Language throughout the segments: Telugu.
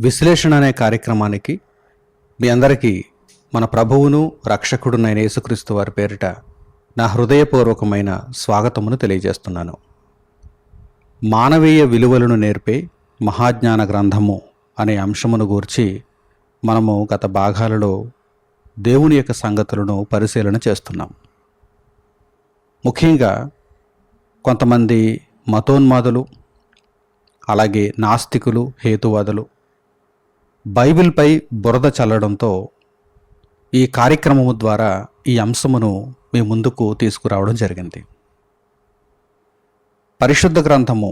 విశ్లేషణ అనే కార్యక్రమానికి మీ అందరికీ మన ప్రభువును రక్షకుడునైన యేసుక్రీస్తు వారి పేరిట నా హృదయపూర్వకమైన స్వాగతమును తెలియజేస్తున్నాను. మానవీయ విలువలను నేర్పే మహాజ్ఞాన గ్రంథము అనే అంశమును గూర్చి మనము గత భాగాలలో దేవుని యొక్క సంగతులను పరిశీలన చేస్తున్నాం. ముఖ్యంగా కొంతమంది మతోన్మాదులు అలాగే నాస్తికులు హేతువాదులు బైబిల్పై బురద చల్లడంతో ఈ కార్యక్రమము ద్వారా ఈ అంశమును మీ ముందుకు తీసుకురావడం జరిగింది. పరిశుద్ధ గ్రంథము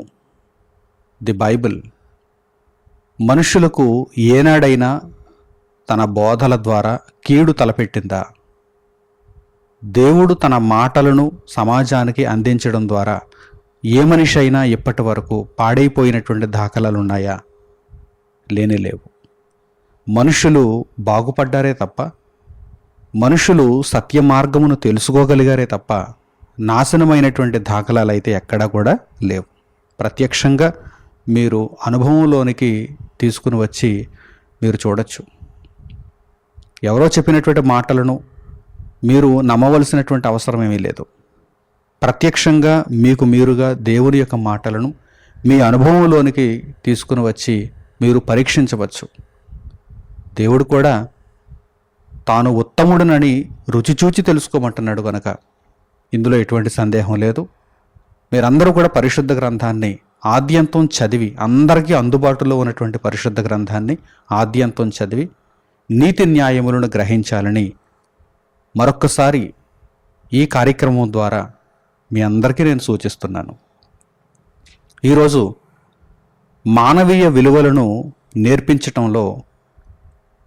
ది బైబిల్ మనుషులకు ఏనాడైనా తన బోధల ద్వారా కీడు తలపెట్టిందా? దేవుడు తన మాటలను సమాజానికి అందించడం ద్వారా ఏ మనిషి అయినా ఇప్పటి వరకు పాడైపోయినటువంటి దాఖలాలు ఉన్నాయా లేనే లేవు. మనుషులు బాగుపడ్డారే తప్ప మనుషులు సత్య మార్గమును తెలుసుకోగలిగారే తప్ప నాశనమైనటువంటి దాఖలాలు అయితే ఎక్కడా కూడా లేవు. ప్రత్యక్షంగా మీరు అనుభవంలోనికి తీసుకుని వచ్చి మీరు చూడొచ్చు. ఎవరో చెప్పినటువంటి మాటలను మీరు నమ్మవలసినటువంటి అవసరం ఏమీ లేదు. ప్రత్యక్షంగా మీకు మీరుగా దేవుని యొక్క మాటలను మీ అనుభవంలోనికి తీసుకుని వచ్చి మీరు పరీక్షించవచ్చు. దేవుడు కూడా తాను ఉత్తముడనని రుచి చూచి తెలుసుకోమంటున్నాడు కనుక ఇందులో ఎటువంటి సందేహం లేదు. మీరందరూ కూడా పరిశుద్ధ గ్రంథాన్ని ఆద్యంతం చదివి అందరికీ అందుబాటులో ఉన్నటువంటి పరిశుద్ధ గ్రంథాన్ని ఆద్యంతం చదివి నీతి న్యాయములను గ్రహించాలని మరొక్కసారి ఈ కార్యక్రమం ద్వారా మీ అందరికీ నేను సూచిస్తున్నాను. ఈరోజు మానవీయ విలువలను నేర్పించటంలో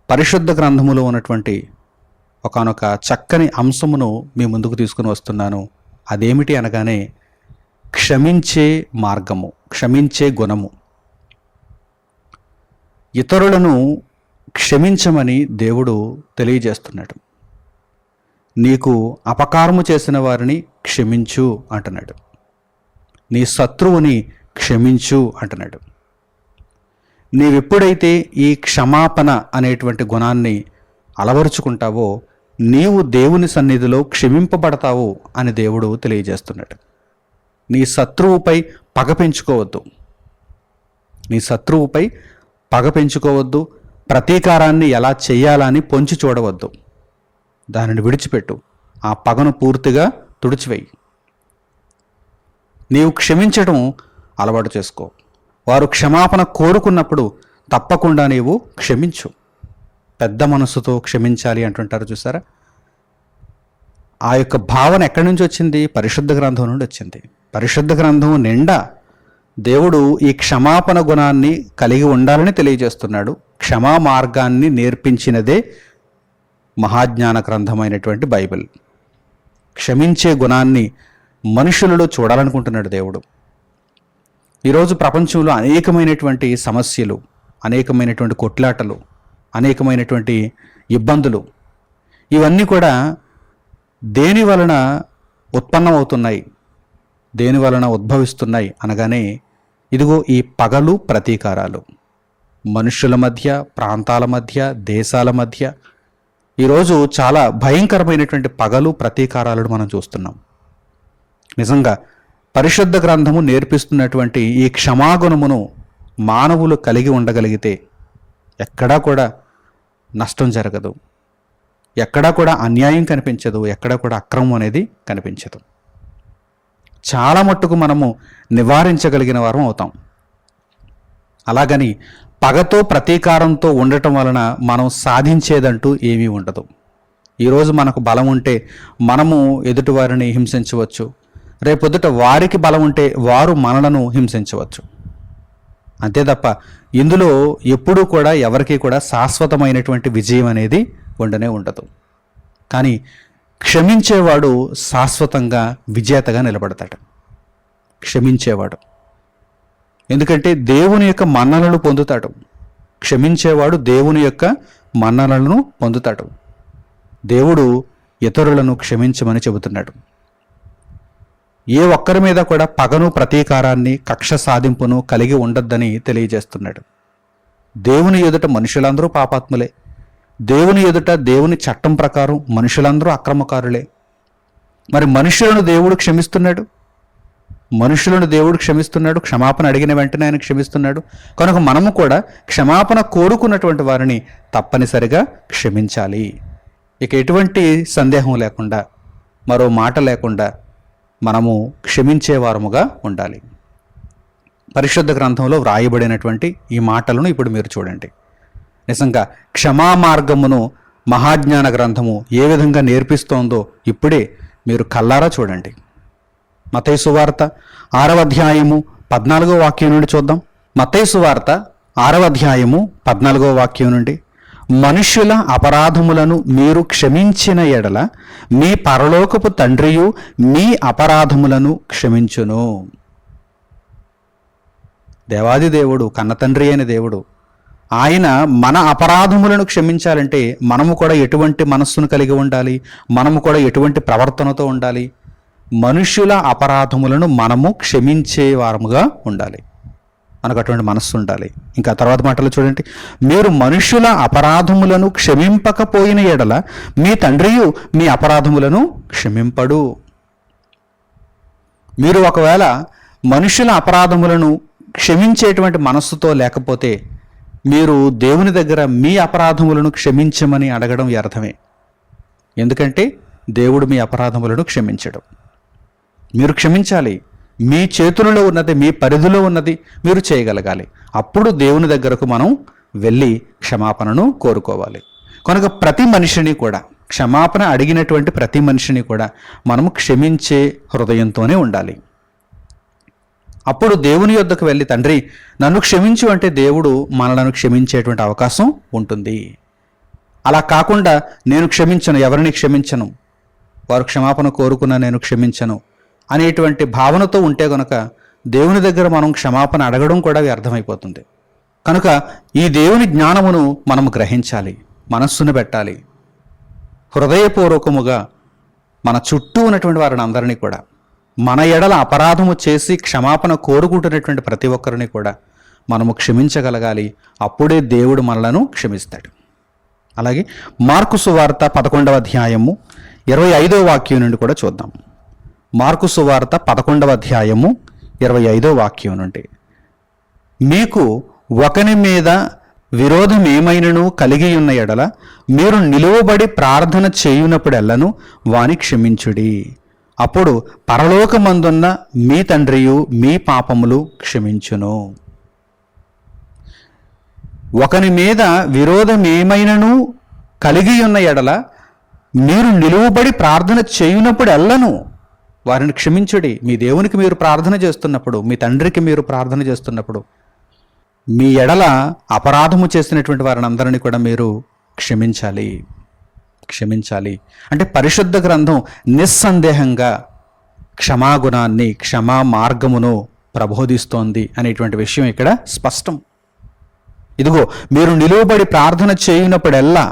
పరిశుద్ధ గ్రంథములో ఉన్నటువంటి ఒకానొక చక్కని అంశమును మీ ముందుకు తీసుకుని వస్తున్నాను. అదేమిటి అనగానే క్షమించే మార్గము క్షమించే గుణము. ఇతరులను క్షమించమని దేవుడు తెలియజేస్తున్నాడు. నీకు అపకారము చేసిన వారిని క్షమించు అంటున్నాడు. నీ శత్రువుని క్షమించు అంటున్నాడు. నీవెప్పుడైతే ఈ క్షమాపణ అనేటువంటి గుణాన్ని అలవరుచుకుంటావో నీవు దేవుని సన్నిధిలో క్షమింపబడతావు అని దేవుడు తెలియజేస్తున్నాడు. నీ శత్రువుపై పగ పెంచుకోవద్దు. నీ శత్రువుపై పగ పెంచుకోవద్దు ప్రతీకారాన్ని ఎలా చేయాలని పొంచి చూడవద్దు. దానిని విడిచిపెట్టు. ఆ పగను పూర్తిగా తుడిచివేయి. నీవు క్షమించడం అలవాటు చేసుకో. వారు క్షమాపణ కోరుకున్నప్పుడు తప్పకుండా నీవు క్షమించు. పెద్ద మనసుతో క్షమించాలి అంటుంటారు చూసారా? ఆ యొక్క భావన ఎక్కడి నుంచి వచ్చింది? పరిశుద్ధ గ్రంథం నుండి వచ్చింది. పరిశుద్ధ గ్రంథం నిండా దేవుడు ఈ క్షమాపణ గుణాన్ని కలిగి ఉండాలని తెలియజేస్తున్నాడు. క్షమా మార్గాన్ని నేర్పించినదే మహాజ్ఞాన గ్రంథమైనటువంటి బైబిల్. క్షమించే గుణాన్ని మనుషులలో చూడాలనుకుంటున్నాడు దేవుడు. ఈరోజు ప్రపంచంలో అనేకమైనటువంటి సమస్యలు అనేకమైనటువంటి కొట్లాటలు అనేకమైనటువంటి ఇబ్బందులు ఇవన్నీ కూడా దేని వలన ఉత్పన్నమవుతున్నాయి దేని వలన ఉద్భవిస్తున్నాయి అనగానే ఇదిగో ఈ పగలు ప్రతీకారాలు. మనుషుల మధ్య ప్రాంతాల మధ్య దేశాల మధ్య ఈరోజు చాలా భయంకరమైనటువంటి పగలు ప్రతీకారాలను మనం చూస్తున్నాం. నిజంగా పరిశుద్ధ గ్రంథము నేర్పిస్తున్నటువంటి ఈ క్షమాగుణమును మానవులు కలిగి ఉండగలిగితే ఎక్కడా కూడా నష్టం జరగదు. ఎక్కడా కూడా అన్యాయం కనిపించదు. ఎక్కడా కూడా అక్రమం అనేది కనిపించదు. చాలా మట్టుకు మనము నివారించగలిగిన వారం అవుతాం. అలాగని పగతో ప్రతీకారంతో ఉండటం వలన మనం సాధించేదంటూ ఏమీ ఉండదు. ఈరోజు మనకు బలం ఉంటే మనము ఎదుటివారిని హింసించవచ్చు. రేపొద్దుట వారికి బలం ఉంటే వారు మనలను హింసించవచ్చు. అంతే తప్ప ఇందులో ఎప్పుడూ కూడా ఎవరికి కూడా శాశ్వతమైనటువంటి విజయం అనేది ఉండనే ఉండదు. కానీ క్షమించేవాడు శాశ్వతంగా విజేతగా నిలబడతాడు. క్షమించేవాడు. ఎందుకంటే దేవుని యొక్క మన్ననలు పొందుతాడు. క్షమించేవాడు దేవుని యొక్క మన్ననలను పొందుతాడు. దేవుడు ఇతరులను క్షమించమని చెబుతున్నాడు. ఏ ఒక్కరి మీద కూడా పగను ప్రతీకారాన్ని కక్ష సాధింపును కలిగి ఉండొద్దని తెలియజేస్తున్నాడు. దేవుని ఎదుట మనుషులందరూ పాపాత్ములే. దేవుని ఎదుట దేవుని చట్టం ప్రకారం మనుషులందరూ అక్రమకారులే. మరి మనుషులను దేవుడు క్షమిస్తున్నాడు? మనుషులను దేవుడు క్షమిస్తున్నాడు? క్షమాపణ అడిగిన వెంటనే ఆయన క్షమిస్తున్నాడు? కనుక మనము కూడా క్షమాపణ కోరుకున్నటువంటి వారిని తప్పనిసరిగా క్షమించాలి. ఇక ఎటువంటి సందేహం లేకుండా మరో మాట లేకుండా మనము క్షమించేవారముగా ఉండాలి. పరిశుద్ధ గ్రంథంలో వ్రాయబడినటువంటి ఈ మాటలను ఇప్పుడు మీరు చూడండి. నిజంగా క్షమా మార్గమును మహాజ్ఞాన గ్రంథము ఏ విధంగా నేర్పిస్తోందో ఇప్పుడే మీరు కల్లారా చూడండి. మతైసు వార్త ఆరవ అధ్యాయము పద్నాలుగో వాక్యం నుండి చూద్దాం. మతైసు వార్త ఆరవ అధ్యాయము పద్నాలుగో వాక్యం నుండి మనుష్యుల అపరాధములను మీరు క్షమించిన ఎడల మీ పరలోకపు తండ్రియు మీ అపరాధములను క్షమించును. దేవాది దేవుడు కన్న తండ్రి అయిన దేవుడు ఆయన మన అపరాధములను క్షమించాలంటే మనము కూడా ఎటువంటి మనస్సును కలిగి ఉండాలి మనము కూడా ఎటువంటి ప్రవర్తనతో ఉండాలి. మనుష్యుల అపరాధములను మనము క్షమించే వారముగా ఉండాలి. మనకు అటువంటి మనస్సు ఉండాలి. ఇంకా తర్వాత మాటలు చూడండి. మీరు మనుష్యుల అపరాధములను క్షమింపకపోయిన ఎడల మీ తండ్రియు మీ అపరాధములను క్షమింపడు. మీరు ఒకవేళ మనుషుల అపరాధములను క్షమించేటువంటి మనస్సుతో లేకపోతే మీరు దేవుని దగ్గర మీ అపరాధములను క్షమించమని అడగడం వ్యర్థమే. ఎందుకంటే దేవుడు మీ అపరాధములను క్షమించడం. మీరు క్షమించాలి. మీ చేతులలో ఉన్నది మీ పరిధిలో ఉన్నది మీరు చేయగలగాలి. అప్పుడు దేవుని దగ్గరకు మనం వెళ్ళి క్షమాపణను కోరుకోవాలి. కనుక ప్రతి మనిషిని కూడా క్షమాపణ అడిగినటువంటి ప్రతి మనిషిని కూడా మనము క్షమించే హృదయంతోనే ఉండాలి. అప్పుడు దేవుని యొద్దకు వెళ్ళి తండ్రి నన్ను క్షమించు అంటే దేవుడు మనలను క్షమించేటువంటి అవకాశం ఉంటుంది. అలా కాకుండా నేను క్షమించను ఎవరిని క్షమించను? వారు క్షమాపణ కోరుకున్న నేను క్షమించను. అనేటువంటి భావనతో ఉంటే గనక దేవుని దగ్గర మనం క్షమాపణ అడగడం కూడా వ్యర్థమైపోతుంది. కనుక ఈ దేవుని జ్ఞానమును మనం గ్రహించాలి మనస్సును పెట్టాలి. హృదయపూర్వకముగా మన చుట్టూ ఉన్నటువంటి వారిని అందరినీ కూడా మన ఎడల అపరాధము చేసి క్షమాపణ కోరుకుంటున్నటువంటి ప్రతి ఒక్కరిని కూడా మనము క్షమించగలగాలి. అప్పుడే దేవుడు మనలను క్షమిస్తాడు. అలాగే మార్కు సువార్త పదకొండవ అధ్యాయము ఇరవై ఐదవ వాక్యం నుండి కూడా చూద్దాం. మార్కు సువార్త పదకొండవ అధ్యాయము ఇరవై ఐదో వాక్యం నుండి. మీకు ఒకని మీద విరోధం ఏమైనను కలిగి ఉన్న ఎడల మీరు నిలువబడి ప్రార్థన చేయునప్పుడెల్లను వాని క్షమించుడి. అప్పుడు పరలోకమందున్న మీ తండ్రియు మీ పాపములు క్షమించును. ఒకని మీద విరోధం ఏమైనను కలిగి ఉన్న ఎడల మీరు నిలువబడి ప్రార్థన చేయునప్పుడు ఎల్లను. వారిని క్షమించుడి. మీ దేవునికి మీరు ప్రార్థన చేస్తున్నప్పుడు మీ తండ్రికి మీరు ప్రార్థన చేస్తున్నప్పుడు మీ ఎడల అపరాధము చేసినటువంటి వారిని అందరినీ కూడా మీరు క్షమించాలి. క్షమించాలి. అంటే పరిశుద్ధ గ్రంథం నిస్సందేహంగా క్షమాగుణాన్ని క్షమా మార్గమును ప్రబోధిస్తోంది అనేటువంటి విషయం ఇక్కడ స్పష్టం. ఇదిగో మీరు నిలువబడి ప్రార్థన చేయనప్పుడెల్లా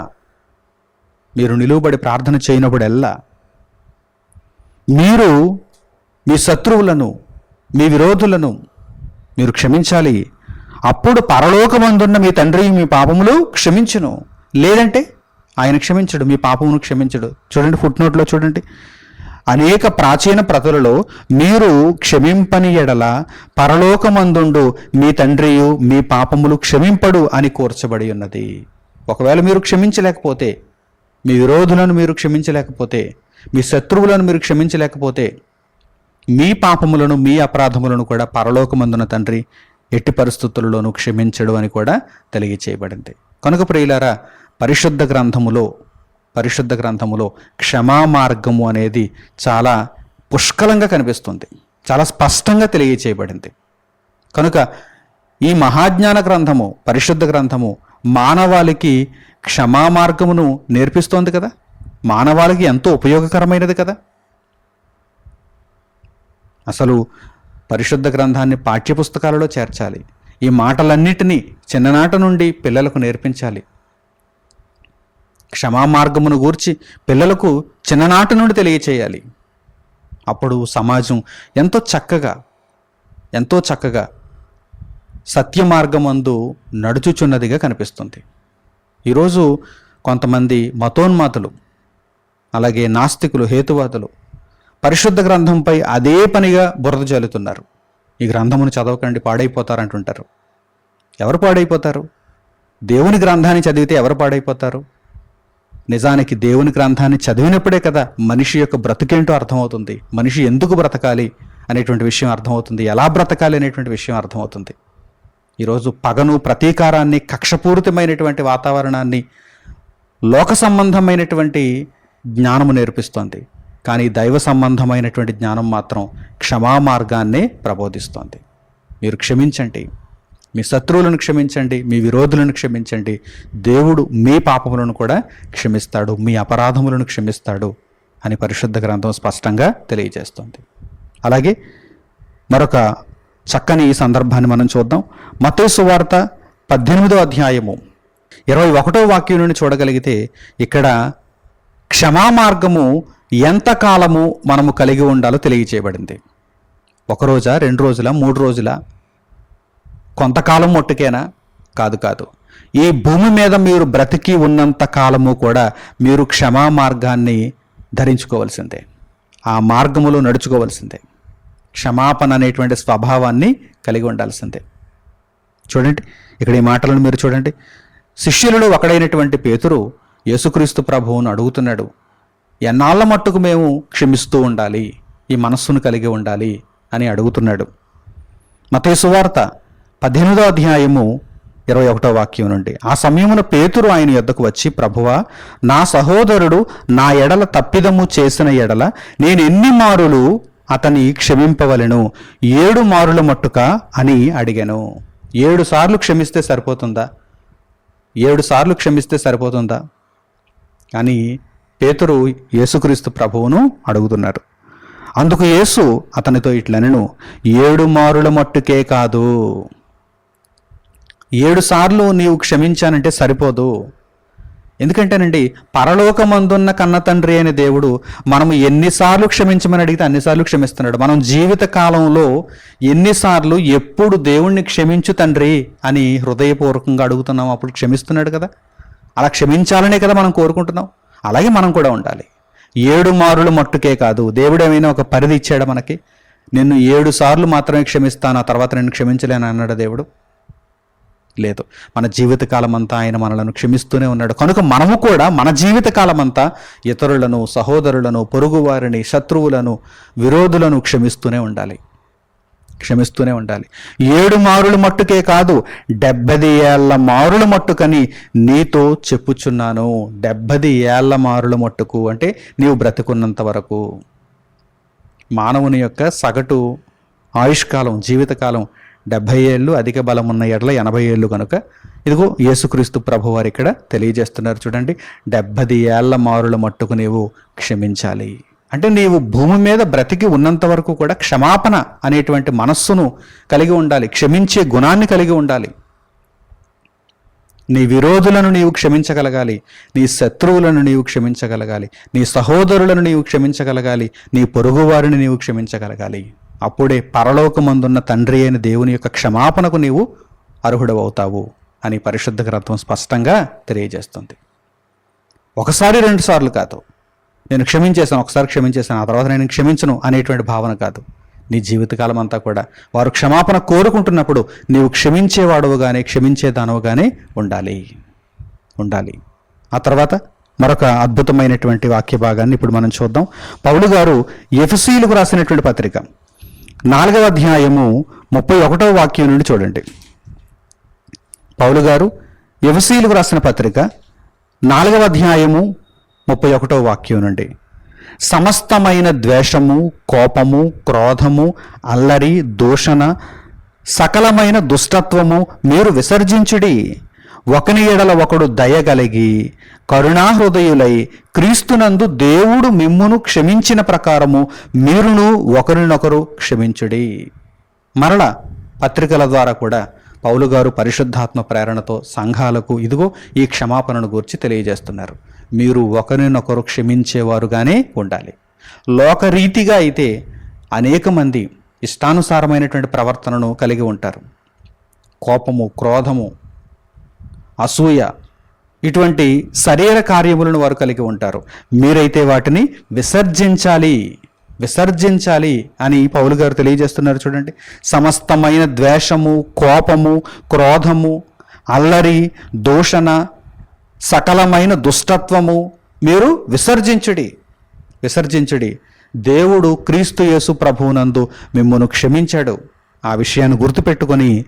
మీరు నిలువబడి ప్రార్థన చేయనప్పుడెల్లా మీరు మీ శత్రువులను మీ విరోధులను మీరు క్షమించాలి. అప్పుడు పరలోకమందున్న మీ తండ్రి మీ పాపములు క్షమించును. లేదంటే ఆయన క్షమించడు మీ పాపమును క్షమించడు. చూడండి ఫుట్ నోట్లో చూడండి. అనేక ప్రాచీన ప్రతులలో మీరు క్షమింపని ఎడల పరలోకమందుండు మీ తండ్రియు మీ పాపములు క్షమింపడు అని కూర్చబడి ఉన్నది. ఒకవేళ మీరు క్షమించలేకపోతే మీ విరోధులను మీరు క్షమించలేకపోతే మీ శత్రువులను మీరు క్షమించలేకపోతే మీ పాపములను మీ అపరాధములను కూడా పరలోకమందున తండ్రి ఎట్టి పరిస్థితులలోనూ క్షమించడు అని కూడా తెలియచేయబడింది. కనుక ప్రియులారా పరిశుద్ధ గ్రంథములో పరిశుద్ధ గ్రంథములో క్షమా మార్గము అనేది చాలా పుష్కలంగా కనిపిస్తుంది. చాలా స్పష్టంగా తెలియచేయబడింది. కనుక ఈ మహాజ్ఞాన గ్రంథము పరిశుద్ధ గ్రంథము మానవాళికి క్షమా మార్గమును నేర్పిస్తోంది కదా? మానవాళికి ఎంతో ఉపయోగకరమైనది కదా? అసలు పరిశుద్ధ గ్రంథాన్ని పాఠ్యపుస్తకాలలో చేర్చాలి. ఈ మాటలన్నిటినీ చిన్ననాట నుండి పిల్లలకు నేర్పించాలి. క్షమా మార్గమును గూర్చి పిల్లలకు చిన్ననాటి నుండి తెలియచేయాలి. అప్పుడు సమాజం ఎంతో చక్కగా ఎంతో చక్కగా సత్య మార్గమందు నడుచుచున్నదిగా కనిపిస్తుంది. ఈరోజు కొంతమంది మతోన్మాతులు అలాగే నాస్తికులు హేతువాదులు పరిశుద్ధ గ్రంథంపై అదే పనిగా బురద జల్లుతున్నారు. ఈ గ్రంథమును చదవకండి పాడైపోతారంటుంటారు. ఎవరు పాడైపోతారు? దేవుని గ్రంథాన్ని చదివితే ఎవరు పాడైపోతారు? నిజానికి దేవుని గ్రంథాన్ని చదివినప్పుడే కదా మనిషి యొక్క బ్రతుకేంటో అర్థమవుతుంది. మనిషి ఎందుకు బ్రతకాలి అనేటువంటి విషయం అర్థమవుతుంది. ఎలా బ్రతకాలి అనేటువంటి విషయం అర్థమవుతుంది. ఈరోజు పగను ప్రతీకారాన్ని కక్షపూరితమైనటువంటి వాతావరణాన్ని లోక సంబంధమైనటువంటి జ్ఞానము నేర్పిస్తోంది. కానీ దైవ సంబంధమైనటువంటి జ్ఞానం మాత్రం క్షమా మార్గాన్నే ప్రబోధిస్తోంది. మీరు క్షమించండి. మీ శత్రువులను క్షమించండి మీ విరోధులను క్షమించండి. దేవుడు మీ పాపములను కూడా క్షమిస్తాడు మీ అపరాధములను క్షమిస్తాడు అని పరిశుద్ధ గ్రంథం స్పష్టంగా తెలియజేస్తుంది. అలాగే మరొక చక్కని ఈ సందర్భాన్ని మనం చూద్దాం. మతేసు వార్త పద్దెనిమిదో అధ్యాయము ఇరవై ఒకటో వాక్యం నుండి చూడగలిగితే ఇక్కడ క్షమా మార్గము ఎంతకాలము మనము కలిగి ఉండాలో తెలియచేయబడింది. ఒక రోజా రెండు రోజుల మూడు రోజుల? కొంతకాలం మట్టుకేనా? కాదు కాదు. ఈ భూమి మీద మీరు బ్రతికి ఉన్నంత కాలము కూడా మీరు క్షమా మార్గాన్ని ధరించుకోవాల్సిందే. ఆ మార్గములో నడుచుకోవాల్సిందే. క్షమాపణ అనేటువంటి స్వభావాన్ని కలిగి ఉండాల్సిందే. చూడండి ఇక్కడ ఈ మాటలను మీరు చూడండి. శిష్యులలో ఒకడైనటువంటి పేతురు యేసుక్రీస్తు ప్రభువును అడుగుతున్నాడు ఎన్నాళ్ళ మట్టుకు మేము క్షమిస్తూ ఉండాలి? ఈ మనస్సును కలిగి ఉండాలి? అని అడుగుతున్నాడు. మత సువార్త పద్దెనిమిదో అధ్యాయము ఇరవై ఒకటో వాక్యం నుండి. ఆ సమయమున పేతురు ఆయన యొద్దకు వచ్చి ప్రభువ నా సహోదరుడు నా ఎడల తప్పిదము చేసిన ఎడల నేను ఎన్ని మారులు అతని క్షమింపవలెను? ఏడు మారుల మట్టుక అని అడిగాను. ఏడు సార్లు క్షమిస్తే సరిపోతుందా? ఏడు సార్లు క్షమిస్తే సరిపోతుందా? అని పేతురు యేసుక్రీస్తు ప్రభువును అడుగుతున్నారు. అందుకు యేసు అతనితో ఇట్లనెను ఏడు మారుల మట్టుకే కాదు. ఏడు సార్లు నీవు క్షమించానంటే సరిపోదు. ఎందుకంటేనండి పరలోకమందున్న కన్న తండ్రి అయిన దేవుడు మనం ఎన్నిసార్లు క్షమించమని అడిగితే అన్నిసార్లు క్షమిస్తున్నాడు. మనం జీవిత కాలంలో ఎన్నిసార్లు ఎప్పుడు దేవుణ్ణి క్షమించు తండ్రి అని హృదయపూర్వకంగా అడుగుతున్నాం. అప్పుడు క్షమిస్తున్నాడు కదా. అలా క్షమించాలనే కదా మనం కోరుకుంటున్నాం. అలాగే మనం కూడా ఉండాలి. ఏడు మారులు మట్టుకే కాదు. దేవుడు ఏమైనా ఒక పరిధి ఇచ్చాడు మనకి? నిన్ను ఏడు సార్లు మాత్రమే క్షమిస్తాను ఆ తర్వాత నేను క్షమించలేను అన్నాడు దేవుడు. లేదు. మన జీవితకాలం అంతా ఆయన మనలను క్షమిస్తూనే ఉన్నాడు. కనుక మనము కూడా మన జీవితకాలం అంతా ఇతరులను సహోదరులను పొరుగువారిని శత్రువులను విరోధులను క్షమిస్తూనే ఉండాలి. క్షమిస్తూనే ఉండాలి. ఏడు మారులు మట్టుకే కాదు డెబ్బది ఏళ్ళ మారుల మట్టుకని నీతో చెప్పుచున్నాను. డెబ్బది ఏళ్ళ మారుల మట్టుకు అంటే నీవు బ్రతుకున్నంత వరకు. మానవుని యొక్క సగటు ఆయుష్కాలం జీవితకాలం డెబ్భై ఏళ్ళు అధిక బలం ఉన్న ఎడల ఎనభై ఏళ్ళు కనుక ఇదిగో యేసుక్రీస్తు ప్రభు వారు ఇక్కడ తెలియజేస్తున్నారు చూడండి డెబ్బది ఏళ్ళ మారుల మట్టుకు నీవు క్షమించాలి. అంటే నీవు భూమి మీద బ్రతికి ఉన్నంత వరకు కూడా క్షమాపణ అనేటువంటి మనస్సును కలిగి ఉండాలి క్షమించే గుణాన్ని కలిగి ఉండాలి. నీ విరోధులను నీవు క్షమించగలగాలి నీ శత్రువులను నీవు క్షమించగలగాలి నీ సహోదరులను నీవు క్షమించగలగాలి నీ పొరుగువారిని నీవు క్షమించగలగాలి. అప్పుడే పరలోకమందున్న తండ్రి అయిన దేవుని యొక్క క్షమాపణకు నీవు అర్హుడవవుతావు అని పరిశుద్ధ గ్రంథం స్పష్టంగా తెలియజేస్తుంది. ఒకసారి రెండు సార్లు కాదు. నేను క్షమించేశాను ఒకసారి క్షమించేశాను ఆ తర్వాత నేను క్షమించను అనేటువంటి భావన కాదు. నీ జీవితకాలం అంతా కూడా వారు క్షమాపణ కోరుకుంటున్నప్పుడు నీవు క్షమించేవాడువుగానే క్షమించేదానవుగానే ఉండాలి. ఉండాలి. ఆ తర్వాత మరొక అద్భుతమైనటువంటి వాక్య భాగాన్ని ఇప్పుడు మనం చూద్దాం. పౌలు గారు ఎఫ్సీలకు రాసినటువంటి పత్రిక. నాలుగవ అధ్యాయము ముప్పై ఒకటవ వాక్యం నుండి చూడండి. పౌలు గారు ఎఫ్సీలకు రాసిన పత్రిక నాలుగవ అధ్యాయము ముప్పై ఒకటవ వాక్యం నుండి. సమస్తమైన ద్వేషము కోపము క్రోధము అల్లరి దూషణ సకలమైన దుష్టత్వము మీరు విసర్జించుడి. ఒకని ఎడల ఒకడు దయగలిగి కరుణాహృదయులై క్రీస్తునందు దేవుడు మిమ్మును క్షమించిన ప్రకారము మీరును ఒకరినొకరు క్షమించుడి. మరల పత్రికల ద్వారా కూడా పౌలు గారు పరిశుద్ధాత్మ ప్రేరణతో సంఘాలకు ఇదిగో ఈ క్షమాపణను గురించి తెలియజేస్తున్నారు. మీరు ఒకరినొకరు క్షమించేవారుగానే ఉండాలి. లోకరీతిగా అయితే అనేక మంది ఇష్టానుసారమైనటువంటి ప్రవర్తనను కలిగి ఉంటారు. కోపము క్రోధము అసూయ ఇటువంటి శరీర కార్యములను వారు కలిగి ఉంటారు. మీరైతే వాటిని విసర్జించాలి విసర్జించాలి అని పౌలు గారు తెలియజేస్తున్నారు చూడండి. సమస్తమైన ద్వేషము కోపము క్రోధము అల్లరి దూషణ సకలమైన దుష్టత్వము మీరు విసర్జించుడి విసర్జించుడి. దేవుడు క్రీస్తు యేసు ప్రభువునందు మిమ్మల్ని క్షమించాడు. ఆ విషయాన్ని గుర్తుపెట్టుకొని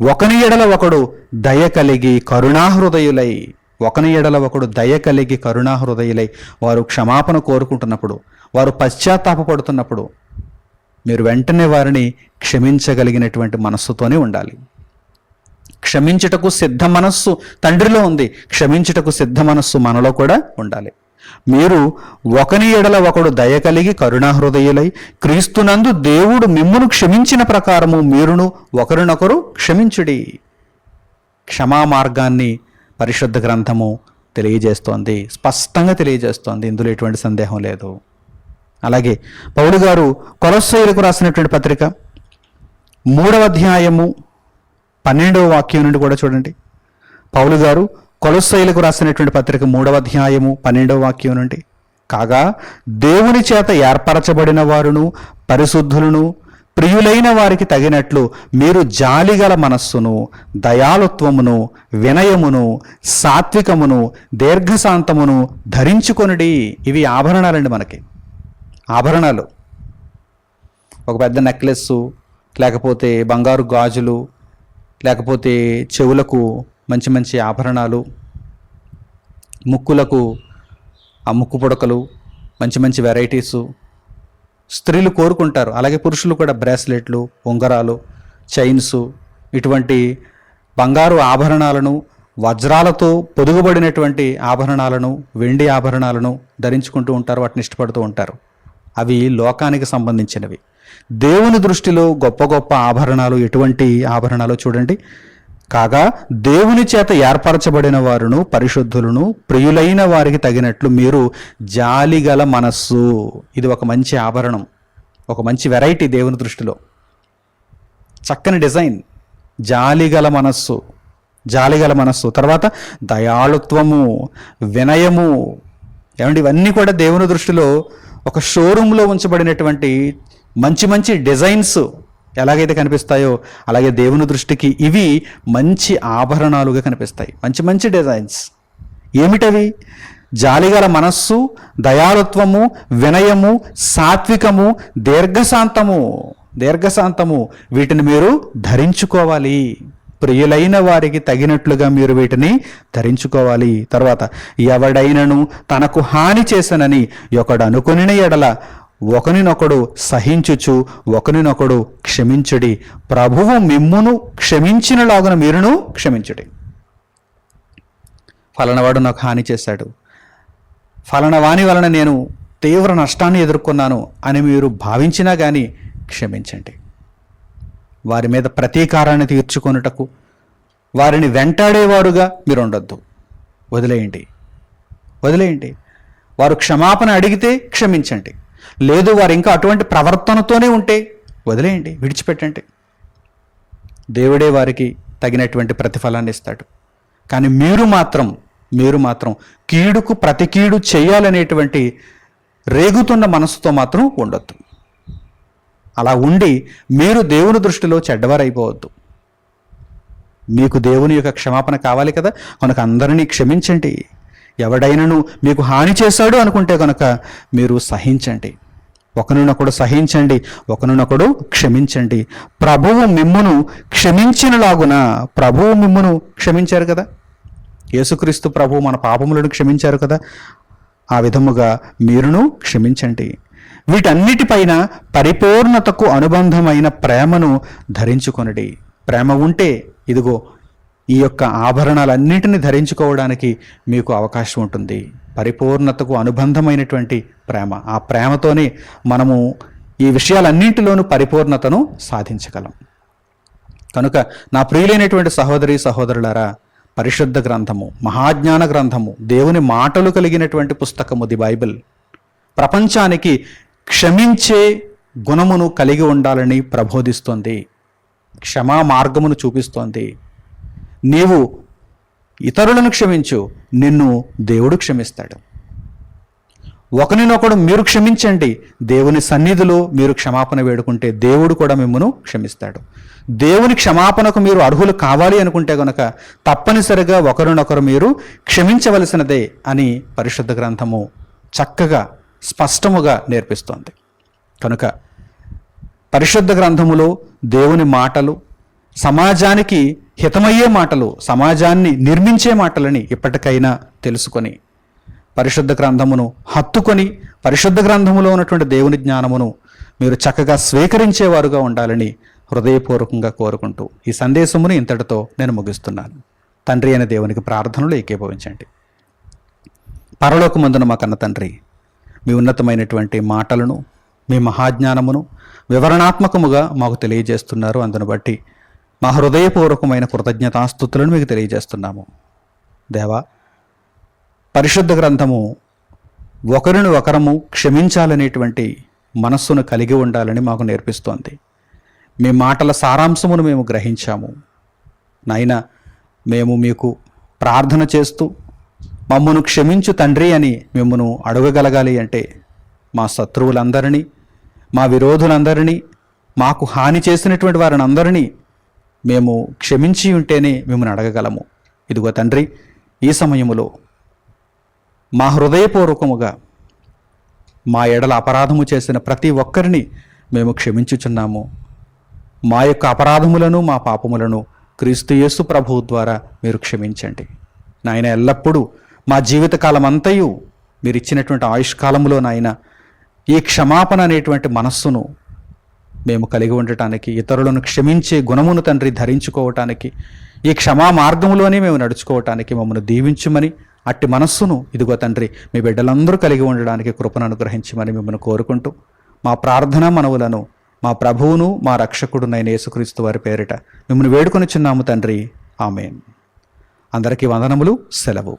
ఒకని ఎడల ఒకడు దయ కలిగి కరుణాహృదయులై ఒకని ఎడల ఒకడు దయ కలిగి కరుణాహృదయులై వారు క్షమాపణ కోరుకుంటున్నప్పుడు వారు పశ్చాత్తాపపడుతున్నప్పుడు మీరు వెంటనే వారిని క్షమించగలిగినటువంటి మనస్సుతోనే ఉండాలి. క్షమించుటకు సిద్ధ మనస్సు తండ్రిలో ఉంది. క్షమించుటకు సిద్ధ మనస్సు మనలో కూడా ఉండాలి. మీరు ఒకని ఎడల ఒకడు దయ కలిగి కరుణాహృదయులై క్రీస్తునందు దేవుడు మిమ్మును క్షమించిన ప్రకారము మీరును ఒకరినొకరు క్షమించుడి. క్షమా మార్గాన్ని పరిశుద్ధ గ్రంథము తెలియజేస్తోంది. స్పష్టంగా తెలియజేస్తోంది. ఇందులో ఎటువంటి సందేహం లేదు. అలాగే పౌడు గారు కొలస్సైలకు రాసినటువంటి పత్రిక మూడవ అధ్యాయము పన్నెండవ వాక్యం నుండి కూడా చూడండి. పౌలు గారు కొలసైలకు రాసినటువంటి పత్రిక మూడవ అధ్యాయము పన్నెండవ వాక్యం నుండి. కాగా దేవుని చేత ఏర్పరచబడిన వారును పరిశుద్ధులను ప్రియులైన వారికి తగినట్లు మీరు జాలిగల మనస్సును దయాలుత్వమును వినయమును సాత్వికమును దీర్ఘశాంతమును ధరించుకొనుడి. ఇవి ఆభరణాలండి మనకి. ఆభరణాలు. ఒక పెద్ద నెక్లెస్ లేకపోతే బంగారు గాజులు లేకపోతే చెవులకు మంచి మంచి ఆభరణాలు ముక్కులకు ఆ ముక్కు పుడకలు మంచి మంచి వెరైటీసు స్త్రీలు కోరుకుంటారు. అలాగే పురుషులు కూడా బ్రాస్లెట్లు ఉంగరాలు చైన్స్ ఇటువంటి బంగారు ఆభరణాలను వజ్రాలతో పొదుగుబడినటువంటి ఆభరణాలను వెండి ఆభరణాలను ధరించుకుంటూ ఉంటారు వాటిని ఇష్టపడుతూ ఉంటారు. అవి లోకానికి సంబంధించినవి. దేవుని దృష్టిలో గొప్ప గొప్ప ఆభరణాలు ఎటువంటి ఆభరణాలు చూడండి. కాగా దేవుని చేత ఏర్పరచబడిన వారును పరిశుద్ధులను ప్రియులైన వారికి తగినట్లు మీరు జాలిగల మనస్సు. ఇది ఒక మంచి ఆభరణం. ఒక మంచి వెరైటీ దేవుని దృష్టిలో. చక్కని డిజైన్. జాలిగల మనస్సు. జాలిగల మనస్సు. తర్వాత దయాళుత్వము వినయము. ఏమండి ఇవన్నీ కూడా దేవుని దృష్టిలో ఒక షోరూంలో ఉంచబడినటువంటి మంచి మంచి డిజైన్స్. ఎలాగైతే కనిపిస్తాయో అలాగే దేవుని దృష్టికి ఇవి మంచి ఆభరణాలుగా కనిపిస్తాయి. మంచి మంచి డిజైన్స్. ఏమిటవి? జాలిగల మనస్సు దయాళుత్వము వినయము సాత్వికము దీర్ఘశాంతము. దీర్ఘశాంతము. వీటిని మీరు ధరించుకోవాలి. ప్రియులైన వారికి తగినట్లుగా మీరు వీటిని ధరించుకోవాలి. తర్వాత ఎవడైనను తనకు హాని చేసనని ఒకడు అనుకుని ఎడల ఒకనినొకడు సహించుచు ఒకనినొకడు క్షమించుడి. ప్రభువు మిమ్మును క్షమించినలాగున మీరును క్షమించుడి. ఫలనవాడు నాకు హాని చేశాడు. ఫలనవాని వలన నేను తీవ్ర నష్టాన్ని ఎదుర్కొన్నాను అని మీరు భావించినా కానీ క్షమించండి. వారి మీద ప్రతీకారాన్ని తీర్చుకొనుటకు వారిని వెంటాడేవారుగా మీరు ఉండొద్దు వదిలేయండి. వదిలేయండి. వారు క్షమాపణ అడిగితే క్షమించండి. లేదు వారు ఇంకా అటువంటి ప్రవర్తనతోనే ఉంటే వదిలేయండి విడిచిపెట్టండి. దేవుడే వారికి తగినటువంటి ప్రతిఫలాన్ని ఇస్తాడు. కానీ మీరు మాత్రం మీరు మాత్రం కీడుకు ప్రతి కీడు చేయాలనేటువంటి రేగుతున్న మనసుతో మాత్రం ఉండొద్దు. అలా ఉండి మీరు దేవుని దృష్టిలో చెడ్డవారైపోవద్దు. మీకు దేవుని యొక్క క్షమాపణ కావాలి కదా? కనుక అందరినీ క్షమించండి. ఎవడైనను మీకు హాని చేశాడు అనుకుంటే కనుక మీరు సహించండి. ఒకరినొకడు సహించండి ఒకరినొకడు క్షమించండి. ప్రభువు మిమ్మును క్షమించినలాగున ప్రభువు మిమ్మును క్షమించారు కదా? యేసుక్రీస్తు ప్రభువు మన పాపములను క్షమించారు కదా? ఆ విధముగా మీరును క్షమించండి. వీటన్నిటిపైన పరిపూర్ణతకు అనుబంధమైన ప్రేమను ధరించుకొనడి. ప్రేమ ఉంటే ఇదిగో ఈ యొక్క ఆభరణాలన్నిటిని ధరించుకోవడానికి మీకు అవకాశం ఉంటుంది. పరిపూర్ణతకు అనుబంధమైనటువంటి ప్రేమ. ఆ ప్రేమతోనే మనము ఈ విషయాలన్నింటిలోనూ పరిపూర్ణతను సాధించగలం. కనుక నా ప్రియులైనటువంటి సహోదరి సహోదరులారా పరిశుద్ధ గ్రంథము మహాజ్ఞాన గ్రంథము దేవుని మాటలు కలిగినటువంటి పుస్తకము ది బైబిల్ ప్రపంచానికి క్షమించే గుణమును కలిగి ఉండాలని ప్రబోధిస్తోంది. క్షమా మార్గమును చూపిస్తోంది. నీవు ఇతరులను క్షమించు నిన్ను దేవుడు క్షమిస్తాడు. ఒకరినొకడు మీరు క్షమించండి దేవుని సన్నిధిలో మీరు క్షమాపణ వేడుకుంటే దేవుడు కూడా మిమ్మను క్షమిస్తాడు. దేవుని క్షమాపణకు మీరు అర్హులు కావాలి అనుకుంటే గనక తప్పనిసరిగా ఒకరినొకరు మీరు క్షమించవలసినదే అని పరిశుద్ధ గ్రంథము చక్కగా స్పష్టముగా నేర్పిస్తోంది. కనుక పరిశుద్ధ గ్రంథములో దేవుని మాటలు సమాజానికి హితమయ్యే మాటలు సమాజాన్ని నిర్మించే మాటలని ఇప్పటికైనా తెలుసుకొని పరిశుద్ధ గ్రంథమును హత్తుకొని పరిశుద్ధ గ్రంథములో ఉన్నటువంటి దేవుని జ్ఞానమును మీరు చక్కగా స్వీకరించేవారుగా ఉండాలని హృదయపూర్వకంగా కోరుకుంటూ ఈ సందేశమును ఇంతటితో నేను ముగిస్తున్నాను. తండ్రి అయిన దేవునికి ప్రార్థనలు ఏకీభవించండి. పరలోకమందున మా కన్న తండ్రి మీ ఉన్నతమైనటువంటి మాటలను మీ మహాజ్ఞానమును వివరణాత్మకముగా మాకు తెలియజేస్తున్నారు. అందును బట్టి మా హృదయపూర్వకమైన కృతజ్ఞతాస్థుతులను మీకు తెలియజేస్తున్నాము. దేవా పరిశుద్ధ గ్రంథము ఒకరిని ఒకరము క్షమించాలనేటువంటి మనస్సును కలిగి ఉండాలని మాకు నేర్పిస్తోంది. మీ మాటల సారాంశమును మేము గ్రహించాము. నాయన మేము మీకు ప్రార్థన చేస్తూ మమ్మను క్షమించు తండ్రి అని మిమ్మను అడగగలగాలి అంటే మా శత్రువులందరినీ మా విరోధులందరినీ మాకు హాని చేసినటువంటి వారిని అందరినీ మేము క్షమించి ఉంటేనే మిమ్మల్ని అడగగలము. ఇదిగో తండ్రి ఈ సమయములో మా హృదయపూర్వకముగా మా ఎడల అపరాధము చేసిన ప్రతి ఒక్కరిని మేము క్షమించుచున్నాము. మా యొక్క అపరాధములను మా పాపములను క్రీస్తు యేసు ప్రభువు ద్వారా మీరు క్షమించండి. నాయన ఎల్లప్పుడూ మా జీవితకాలం అంతయు మీరు ఇచ్చినటువంటి ఆయుష్కాలంలో నాయన ఈ క్షమాపణ అనేటువంటి మనస్సును మేము కలిగి ఉండటానికి ఇతరులను క్షమించే గుణమును తండ్రి ధరించుకోవటానికి ఈ క్షమా మార్గంలోనే మేము నడుచుకోవటానికి మమ్మల్ని దీవించుమని అట్టి మనస్సును ఇదిగో తండ్రి మీ బిడ్డలందరూ కలిగి ఉండడానికి కృపను అనుగ్రహించమని మిమ్మల్ని కోరుకుంటూ మా ప్రార్థన మనవులను మా ప్రభువును మా రక్షకుడునైన యేసుక్రీస్తు వారి పేరిట మిమ్మల్ని వేడుకొని చిన్నాము తండ్రి. ఆమెన్. అందరికీ వందనములు సెలవు.